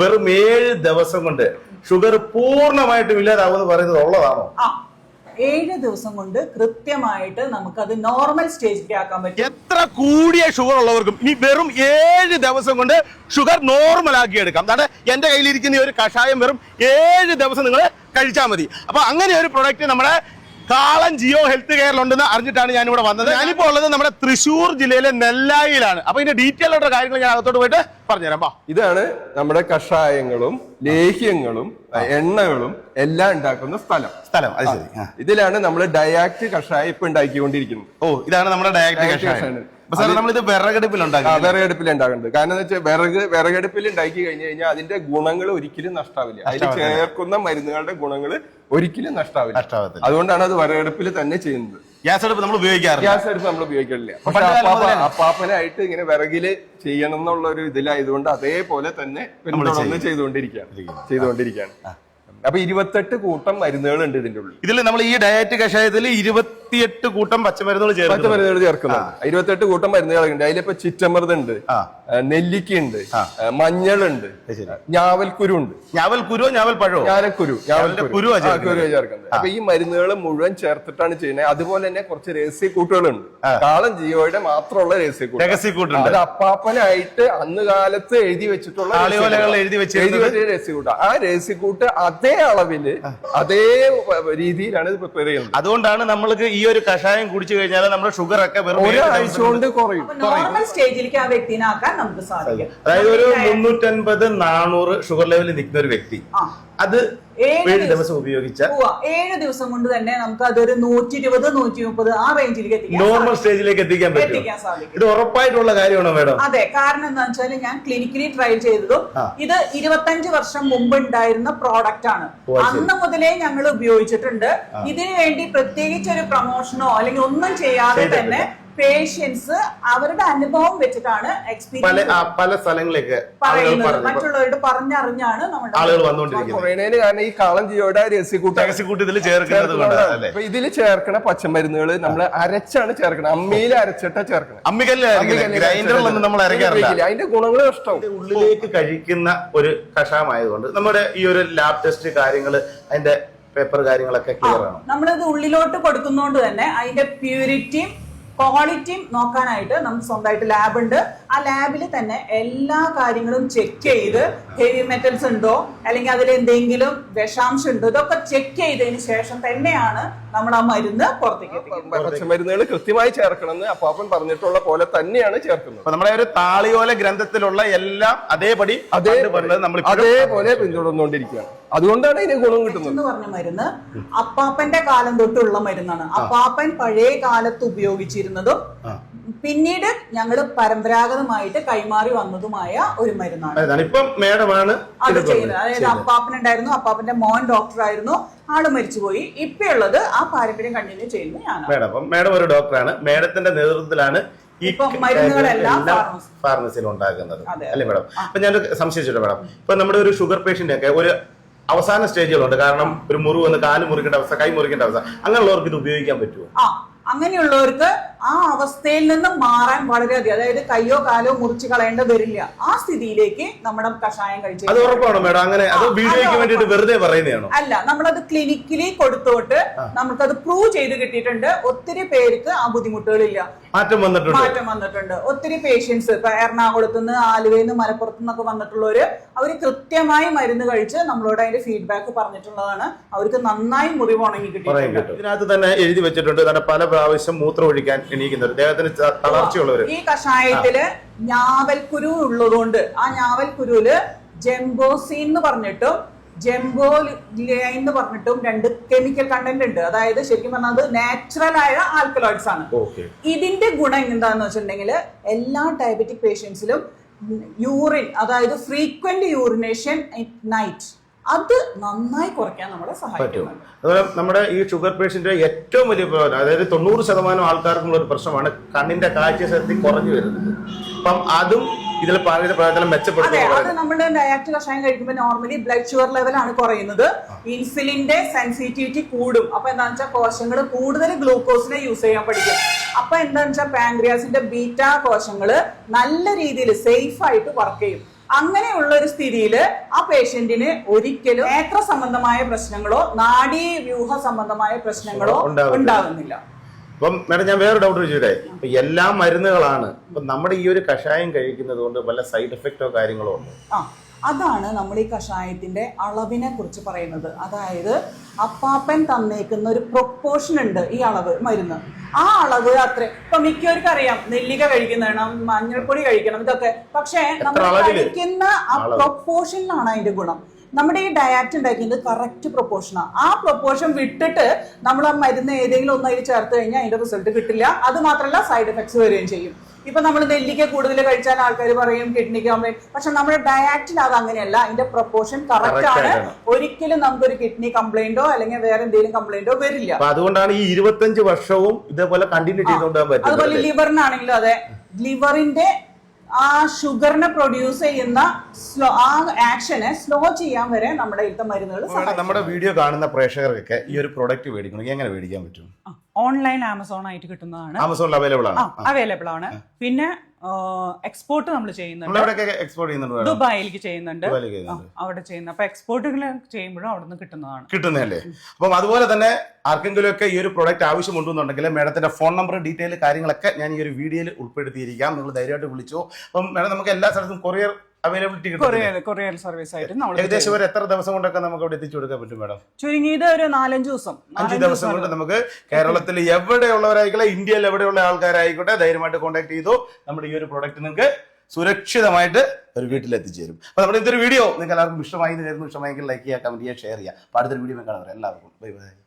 വെറും ഏഴ് ദിവസം കൊണ്ട് ഷുഗർ പൂർണമായിട്ടും ഇല്ലാതാവുമെന്ന് പറയുന്നത് ഉള്ളതാണോ? ഏഴ് ദിവസം കൊണ്ട് കൃത്യമായിട്ട് നമുക്ക് അത് നോർമൽ സ്റ്റേജിലേക്ക് ആക്കാൻ പറ്റും. എത്ര കൂടിയ ഷുഗർ ഉള്ളവർക്കും ഇനി വെറും ഏഴ് ദിവസം കൊണ്ട് ഷുഗർ നോർമൽ ആക്കി എടുക്കാം അതാണ് എന്റെ കയ്യിലിരിക്കുന്ന ഈ ഒരു കഷായം വെറും ഏഴ് ദിവസം നിങ്ങൾ കഴിച്ചാൽ മതി. അപ്പൊ അങ്ങനെ ഒരു പ്രൊഡക്റ്റ് നമ്മുടെ കാളൻ ജിയോ ഹെൽത്ത് കെയറിൽ ഉണ്ടെന്ന് അറിഞ്ഞിട്ടാണ് ഞാൻ ഇവിടെ വന്നത്. ഞാനിപ്പോ ഉള്ളത് നമ്മുടെ തൃശ്ശൂർ ജില്ലയിലെ നെല്ലായിലാണ്. അപ്പൊ ഇതിന്റെ ഡീറ്റെയിൽ ആയിട്ടുള്ള കാര്യങ്ങൾ ഞാൻ അകത്തോട്ട് പോയിട്ട് പറഞ്ഞുതരാം വാ. ഇതാണ് നമ്മുടെ കഷായങ്ങളും ലേഹ്യങ്ങളും എണ്ണകളും എല്ലാം ഉണ്ടാക്കുന്ന സ്ഥലം. സ്ഥലം അത് ശരി ഇതിലാണ് നമ്മൾ ഡയാക്ട് കഷായം ഇപ്പൊ ഉണ്ടാക്കിക്കൊണ്ടിരിക്കുന്നത്. ഓ ഇതാണ് നമ്മുടെ ഡയാക്ട് കഷായം. നമ്മളിത് വിറകടുപ്പിൽ ഉണ്ടാക്കുക ഉണ്ടാക്കി വിറകടുപ്പിൽ ഉണ്ടാകുന്നത് കാരണം എന്ന് വെച്ചാൽ വിറക് വിറകടുപ്പിൽ ഉണ്ടാക്കി കഴിഞ്ഞു കഴിഞ്ഞാൽ അതിന്റെ ഗുണങ്ങൾ ഒരിക്കലും നഷ്ടാവില്ല. അതിൽ ചേർക്കുന്ന മരുന്നുകളുടെ ഗുണങ്ങൾ ഒരിക്കലും നഷ്ടാവില്ല. അതുകൊണ്ടാണ് അത് വിറകടുപ്പിൽ തന്നെ ചെയ്യുന്നത്. ഗ്യാസ് അടുപ്പ് നമ്മൾ ഉപയോഗിക്കാറില്ല. ഗ്യാസ് അടുപ്പ് നമ്മൾ ഉപയോഗിക്കില്ല പക്ഷെ അപ്പാപ്പ അപ്പാപ്പനായിട്ട് ഇങ്ങനെ വിറകിൽ ചെയ്യണം എന്നുള്ള ഒരു ഇതിലായതുകൊണ്ട് അതേപോലെ തന്നെ പിന്തുടർന്ന് ചെയ്തുകൊണ്ടിരിക്കുകയാണ്. ചെയ്തുകൊണ്ടിരിക്കുകയാണ്. അപ്പൊ ഇരുപത്തെട്ട് കൂട്ടം മരുന്നുകളുണ്ട് ഇതിന്റെ ഉള്ളിൽ. ഇതിൽ നമ്മൾ ഈ ഡയറ്റ് കഷായത്തിൽ ഇരുപത്തിയെട്ട് കൂട്ടം പച്ചമരുന്നുകൾ മറ്റു ചേർത്ത് മരുന്നുകൾ ചേർക്കുന്നുണ്ട് കൂട്ടം മരുന്നുകളുണ്ട് അതിലിപ്പോ ചിറ്റമൃതുണ്ട്. നെല്ലിക്കയുണ്ട് മഞ്ഞളുണ്ട് ഞാവൽക്കുരു ഉണ്ട് ഞാവൽ പഴമോ ഞാവൽക്കുരു ഞാവലിന്റെ ആ, ചേർക്കുന്നത്. അപ്പൊ ഈ മരുന്നുകൾ മുഴുവൻ ചേർത്തിട്ടാണ് ചെയ്യുന്നത്. അതുപോലെ തന്നെ കുറച്ച് രഹസ്യ കൂട്ടുകളുണ്ട്. കാളം ജിയോയുടെ മാത്രമുള്ള രഹസ്യ രഹസ്യക്കൂട്ടുണ്ട്. അത് അപ്പാപ്പനായിട്ട് അന്ന് കാലത്ത് എഴുതി വെച്ചിട്ടുള്ള എഴുതി വെച്ചിരുന്നത്? എഴുതി വെച്ച രഹസ്യക്കൂട്ട ആ രഹസ്യക്കൂട്ട് അതേ അളവിൽ അതേ രീതിയിലാണ് ഇത് പ്രിപ്പയർ ചെയ്യുന്നത്. അതുകൊണ്ടാണ് നമ്മൾക്ക് ഈ ഒരു കഷായം കുടിച്ചു കഴിഞ്ഞാൽ നമ്മുടെ ഷുഗർ ഒക്കെ വെറും ഒരാഴ്ച കൊണ്ട് കുറയും. നോർമൽ സ്റ്റേജിലേക്ക് ആ വ്യക്തിനാക്കാൻ നമുക്ക് സാധിക്കും. അതായത് ഒരു മുന്നൂറ്റൻപത് നാനൂറ് ഷുഗർ ലെവലിൽ നിൽക്കുന്ന ഒരു വ്യക്തി. അത് ഏഴ് ദിവസം ഉപയോഗിച്ച ഏഴ് ദിവസം കൊണ്ട് തന്നെ നമുക്ക് അതൊരു നൂറ്റി ഇരുപത് നൂറ്റി മുപ്പത് ആ റേഞ്ചിലേക്ക് എത്തിക്കാം നോർമൽ സ്റ്റേജിലേക്ക് എത്തിക്കാൻ എത്തിക്കാൻ സാധിക്കും. ഇത് ഉറപ്പായിട്ടുള്ള കാര്യമാണോ മാഡം? അതെ. കാരണം എന്താ വെച്ചാൽ ഞാൻ ക്ലിനിക്കലി ട്രൈ ചെയ്തതും ഇത് ഇരുപത്തഞ്ച് വർഷം മുമ്പ് ഉണ്ടായിരുന്ന പ്രോഡക്റ്റ് ആണ്. അന്ന് മുതലേ ഞങ്ങൾ ഉപയോഗിച്ചിട്ടുണ്ട്. ഇതിനു വേണ്ടി പ്രത്യേകിച്ച് ഒരു പ്രൊമോഷനോ അല്ലെങ്കിൽ ഒന്നും ചെയ്യാതെ തന്നെ പേഷ്യൻസ് അവരുടെ അനുഭവം വെച്ചിട്ടാണ് പല എക്സ്പീരിയൻസ് ആ, പല സ്ഥലങ്ങളിലേക്ക് ആളുകൾ പറയുന്നത്. പറഞ്ഞു മറ്റുള്ളവരോട് പറഞ്ഞറിഞ്ഞാണ് നമ്മുടെ ആളുകൾ വന്നുകൊണ്ടിരിക്കുന്നത്. കാരണം ഈ കാളം ജിയോയുടെ രഹസ്യക്കൂട്ട രഹസ്യക്കൂട്ട് ഇതിൽ ചേർക്കുന്നത് കൊണ്ടാണ് അല്ലേ? അപ്പൊ ഇതിൽ ചേർക്കണ പച്ചമരുന്നുകൾ നമ്മൾ അരച്ചാണ് ചേർക്കണം അമ്മിയിൽ അരച്ചിട്ടാ ചേർക്കണം അമ്മിക്കല്ല് ഗ്രൈൻഡറിലൊന്നും നമ്മൾ അരയ്ക്കാറില്ല. അതിന്റെ ഗുണങ്ങൾ നഷ്ടവും. ഉള്ളിലേക്ക് കഴിക്കുന്ന ഒരു കഷായമായതുകൊണ്ട് നമ്മുടെ ഈ ഒരു ലാബ് ടെസ്റ്റ് കാര്യങ്ങൾ അതിന്റെ പേപ്പർ കാര്യങ്ങളൊക്കെ ക്ലിയർ ആണ്. നമ്മളത് ഉള്ളിലോട്ട് കൊടുക്കുന്നോണ്ട് തന്നെ അതിന്റെ പ്യൂരിറ്റിയും ക്വാളിറ്റിയും നോക്കാനായിട്ട് നമുക്ക് സ്വന്തമായിട്ട് ലാബ് ഉണ്ട്. ആ ലാബിൽ തന്നെ എല്ലാ കാര്യങ്ങളും ചെക്ക് ചെയ്ത് ഹെവി മെറ്റൽസ് ഉണ്ടോ അല്ലെങ്കിൽ അതിൽ എന്തെങ്കിലും വിഷാംശം ഉണ്ടോ ഇതൊക്കെ ചെക്ക് ചെയ്തതിന് ശേഷം തന്നെയാണ് നമ്മൾ ആ മരുന്ന് പുറത്തേക്ക് എത്തിക്കുന്നത്. പച്ചമരുന്നുകൾ കൃത്യമായി ചേർക്കണമെന്ന് അപ്പാപ്പൻ പറഞ്ഞിട്ടുള്ള പോലെ തന്നെയാണ് ചേർക്കുന്നത്. അപ്പൊ നമ്മുടെ ഒരു താളിയോല ഗ്രന്ഥത്തിലുള്ള എല്ലാം അതേപടി അതേ പണ്ട് പണ്ട് നമ്മൾ അതേപോലെ പിന്തുടർന്നുകൊണ്ടിരിക്കുകയാണ്. അതുകൊണ്ടാണ് ഇതിന് ഗുണം കിട്ടുന്നത്. എന്ന് പറഞ്ഞ മരുന്ന് അപ്പാപ്പന്റെ കാലം തൊട്ടുള്ള മരുന്നാണ്. അപ്പാപ്പൻ പഴയ കാലത്ത് ഉപയോഗിച്ചിരുന്നതും പിന്നീട് ഞങ്ങൾ പരമ്പരാഗതമായിട്ട് കൈമാറി വന്നതുമായ ഒരു മരുന്നാണ്. മേഡമാണ് അത് ചെയ്യുന്നത് അതായത് അപ്പാപ്പൻ ഉണ്ടായിരുന്നു അപ്പാപ്പന്റെ മോൻ ഡോക്ടർ ആയിരുന്നു. ആൾ മരിച്ചുപോയി. ഇപ്പൊ ഉള്ളത് ആ പാരമ്പര്യം കണ്ടിന്യൂ ചെയ്യുന്നത് ഞാനാണ്. മേഡം മേഡം ഒരു ഡോക്ടറാണ് മേഡത്തിന്റെ നേതൃത്വത്തിലാണ് ഫാർമസിയിൽ ഉണ്ടാക്കുന്നത്. അല്ലേ മേഡം? അപ്പൊ ഞാൻ സംശയിച്ചിട്ട് മേഡം. ഇപ്പൊ നമ്മുടെ ഒരു ഷുഗർ പേഷ്യന്റ് ഒക്കെ ഒരു അവസാന സ്റ്റേജുകളുണ്ട് കാരണം ഒരു മുറിവ് വന്ന് കാൽ മുറിക്കേണ്ട അവസ്ഥ കൈ മുറിക്കേണ്ട അവസ്ഥ. അങ്ങനെയുള്ളവർക്ക് ഇത് ഉപയോഗിക്കാൻ പറ്റുമോ? അങ്ങനെയുള്ളവർക്ക് ആ അവസ്ഥയിൽ നിന്ന് മാറാൻ വളരെ വളരെയധികം അതായത് കയ്യോ കാലോ മുറിച്ച് കളയേണ്ട വരില്ല. ആ സ്ഥിതിയിലേക്ക് നമ്മുടെ കഷായം കഴിച്ചു അത് ഉറപ്പാണോ മേഡം? അങ്ങനെ അത് വീഡിയോയ്ക്ക്. വേണ്ടിയിട്ട് വെറുതെ പറയുന്നതാണോ? അല്ല നമ്മളത് ക്ലിനിക്കലി കൊടുത്തോട്ട് നമുക്കത് പ്രൂവ് ചെയ്ത് കിട്ടിയിട്ടുണ്ട്. ഒത്തിരി പേർക്ക് ആ ബുദ്ധിമുട്ടുകളില്ല. മാറ്റം വന്നിട്ടുണ്ട്. മാറ്റം വന്നിട്ടുണ്ട്. ഒത്തിരി പേഷ്യൻസ് ഇപ്പൊ എറണാകുളത്ത് നിന്ന് ആലുവയിൽ നിന്ന് മലപ്പുറത്ത് നിന്നൊക്കെ വന്നിട്ടുള്ളവര് അവർ കൃത്യമായി മരുന്ന് കഴിച്ച് നമ്മളോട് അതിന്റെ ഫീഡ്ബാക്ക് പറഞ്ഞിട്ടുള്ളതാണ്. അവർക്ക് നന്നായി മുറിവ് ഉണങ്ങി കിട്ടിയിട്ടുണ്ട്. ഇതിനകത്ത് തന്നെ എഴുതി വെച്ചിട്ടുണ്ട്. പല പ്രാവശ്യം മൂത്രം ഒഴിക്കാൻ എണീക്കുന്നവർ അദ്ദേഹത്തിന് ച- തളർച്ചയുള്ളവര്. ഈ കഷായത്തിൽ ഞാവൽക്കുരു ഉള്ളതുകൊണ്ട് ആ ഞാവൽക്കുരുവിൽ ജംബോസീൻ എന്ന് പറഞ്ഞിട്ടും ജംബോ എന്ന് പറഞ്ഞിട്ടും രണ്ട് കെമിക്കൽ കണ്ടന്റ് ഉണ്ട്. അതായത് ശരിക്കും പറഞ്ഞാൽ അത് നാച്ചുറൽ ആയ ആൽക്കലോയിഡ്സ് ആണ്. ഇതിന്റെ ഗുണം എന്താന്ന് വെച്ചിട്ടുണ്ടെങ്കിൽ എല്ലാ ഡയബറ്റിക് പേഷ്യൻസിലും യൂറിൻ അതായത് ഫ്രീക്വന്റ് യൂറിനേഷൻ നൈറ്റ് അത് നന്നായി കുറയ്ക്കാൻ നമ്മളെ സഹായിക്കും അതുപോലെ നമ്മുടെ ഈ ഷുഗർ പേഷ്യന്റ് ഏറ്റവും വലിയ അതായത് തൊണ്ണൂറ് ശതമാനം ആൾക്കാർക്കുള്ള ഒരു പ്രശ്നമാണ് കണ്ണിന്റെ കാഴ്ചശക്തി കുറഞ്ഞു വരുന്നത്. അപ്പം അതും ഇതിൽ പറയുന്ന പ്രവർത്തനം അതെ മെച്ചപ്പെടുത്തുന്നു അത് നമ്മുടെ ഡയറ്റ് കഷായം കഴിക്കുമ്പോൾ നോർമലി ബ്ലഡ് ഷുഗർ ലെവൽ ആണ് കുറയുന്നത്. ഇൻസുലിന്റെ സെൻസിറ്റിവിറ്റി കൂടും. അപ്പൊ എന്താണെന്ന് വെച്ചാൽ കോശങ്ങൾ കൂടുതൽ ഗ്ലൂക്കോസിനെ യൂസ് ചെയ്യാൻ പഠിക്കും. അപ്പൊ എന്താണെന്ന് വെച്ചാൽ പാങ്ക്രിയാസിന്റെ ബീറ്റാ കോശങ്ങൾ നല്ല രീതിയിൽ സേഫ് ആയിട്ട് വർക്ക് ചെയ്യും. അങ്ങനെയുള്ള ഒരു സ്ഥിതിയിൽ ആ പേഷ്യന്റിന് ഒരിക്കലും നേത്ര സംബന്ധമായ പ്രശ്നങ്ങളോ നാഡീ വ്യൂഹ സംബന്ധമായ പ്രശ്നങ്ങളോ ഉണ്ടാകുന്നില്ല അപ്പം മാഡം ഞാൻ വേറെ ഡൗട്ട് ചോദിച്ചേ ഇപ്പൊ എല്ലാ മരുന്നുകളാണ്. ഇപ്പൊ നമ്മുടെ ഈ ഒരു കഷായം കഴിക്കുന്നത് കൊണ്ട് വല്ല സൈഡ് എഫക്റ്റോ കാര്യങ്ങളോ ഉണ്ടോ? അതാണ് നമ്മൾ ഈ കഷായത്തിന്റെ അളവിനെ കുറിച്ച് പറയുന്നത്. അതായത് അപ്പാപ്പൻ തന്നേക്കുന്ന ഒരു പ്രൊപ്പോർഷൻ ഉണ്ട് ഈ അളവ് മരുന്ന്. ആ അളവ് അത്ര. ഇപ്പൊ മിക്കവർക്കും അറിയാം നെല്ലിക കഴിക്കണം മഞ്ഞൾപ്പൊടി കഴിക്കണം ഇതൊക്കെ. പക്ഷേ നമ്മൾ? കഴിക്കുന്ന ആ പ്രൊപ്പോർഷനിലാണ് അതിന്റെ ഗുണം. നമ്മുടെ ഈ ഡയറ്റ് ഉണ്ടാക്കിയത് കറക്റ്റ് പ്രൊപ്പോർഷനാണ് ആ. പ്രൊപ്പോർഷൻ വിട്ടിട്ട് നമ്മൾ ആ മരുന്ന് ഏതെങ്കിലും ഒന്നായി ചേർത്ത് കഴിഞ്ഞാൽ അതിന്റെ റിസൾട്ട് കിട്ടില്ല. അത് മാത്രമല്ല സൈഡ് എഫക്ട്സ് വരികയും ചെയ്യും. ഇപ്പൊ നമ്മൾ നെല്ലിക്ക കൂടുതൽ കഴിച്ചാൽ ആൾക്കാർ പറയും കിഡ്നി കംപ്ലൈന്റ് പക്ഷെ നമ്മുടെ ഡയറ്റിൽ അത് അങ്ങനെയല്ല. അതിന്റെ പ്രൊപ്പോർഷൻ കറക്റ്റ് ആണ്. ഒരിക്കലും നമുക്കൊരു കിഡ്നി കംപ്ലൈന്റോ അല്ലെങ്കിൽ വേറെ എന്തെങ്കിലും കംപ്ലൈന്റോ വരില്ല. അതുകൊണ്ടാണ് ഈ ഇരുപത്തഞ്ച് വർഷവും ഇതേപോലെ കണ്ടിന്യൂ ചെയ്തുകൊണ്ടാൻ പറ്റും അതുപോലെ ലിവറിനാണെങ്കിലും അതെ. ലിവറിന്റെ ആ ഷുഗറിനെ പ്രൊഡ്യൂസ് ചെയ്യുന്ന സ്ലോ ആ ആക്ഷനെ സ്ലോ ചെയ്യാൻ വരെ നമ്മുടെ ഇത്തരം മരുന്നുകൾ നമ്മുടെ വീഡിയോ കാണുന്ന പ്രേക്ഷകർക്കൊക്കെ ഈ ഒരു പ്രൊഡക്റ്റ് മേടിക്കണമെങ്കിൽ എങ്ങനെ മേടിക്കാൻ പറ്റും? ഓൺലൈൻ ആമസോൺ ആയിട്ട് കിട്ടുന്നതാണ്. ആമസോണിൽ അവൈലബിൾ ആണ്. അവൈലബിൾ ആണ്. പിന്നെ എക്സ്പോർട്ട് നമ്മൾ ചെയ്യുന്നുണ്ട്. ദുബായിലേക്ക് ചെയ്യുന്നുണ്ട്. അവിടെ ചെയ്യുന്ന. അപ്പൊ എക്സ്പോർട്ടുകൾ ചെയ്യുമ്പോഴും അവിടെ നിന്ന് കിട്ടുന്നതാണ്. കിട്ടുന്നതല്ലേ? അപ്പം അതുപോലെ തന്നെ ആർക്കെങ്കിലും ഒക്കെ ഈ ഒരു പ്രൊഡക്റ്റ് ആവശ്യമുണ്ടെന്നുണ്ടെങ്കിൽ മേഡത്തിന്റെ ഫോൺ നമ്പർ ഡീറ്റെയിൽ കാര്യങ്ങളൊക്കെ ഞാൻ ഈ ഒരു വീഡിയോയിൽ ഉൾപ്പെടുത്തിയിരിക്കാം. നിങ്ങൾ ധൈര്യമായിട്ട് വിളിച്ചോ. അപ്പം മേഡം നമുക്ക് എല്ലാ സ്ഥലത്തും courier availability courier courier service ആയിട്ട് നമ്മൾ ഏകദേശം ഒരു എത്ര ദിവസം കൊണ്ടൊക്കെ നമുക്ക് അവിടെ എത്തിച്ചു കൊടുക്കാൻ പറ്റും മാഡം? ചുരുങ്ങിയത് ഒരു നാലഞ്ച് ദിവസം. അഞ്ച് ദിവസം കൊണ്ട് നമുക്ക് കേരളത്തിൽ എവിടെയുള്ളവരായിക്കോട്ടെ ഇന്ത്യയിൽ എവിടെയുള്ള ആൾക്കാരായിക്കോട്ടെ ധൈര്യമായിട്ട് കോൺടാക്ട് ചെയ്തു. നമ്മുടെ ഈ ഒരു പ്രൊഡക്റ്റ് നിങ്ങൾക്ക് സുരക്ഷിതമായിട്ട് ഒരു വീട്ടിൽ എത്തിച്ചേരും അപ്പൊ നമ്മുടെ ഇതൊരു വീഡിയോ നിങ്ങൾക്ക് എല്ലാവർക്കും ഇഷ്ടമായി ഇഷ്ടമായെങ്കിൽ ലൈക്ക് ചെയ്യുക കമന്റ് ചെയ്യുക ഷെയർ ചെയ്യുക. അടുത്തൊരു വീഡിയോ കാണാം. എല്ലാവർക്കും. Bye bye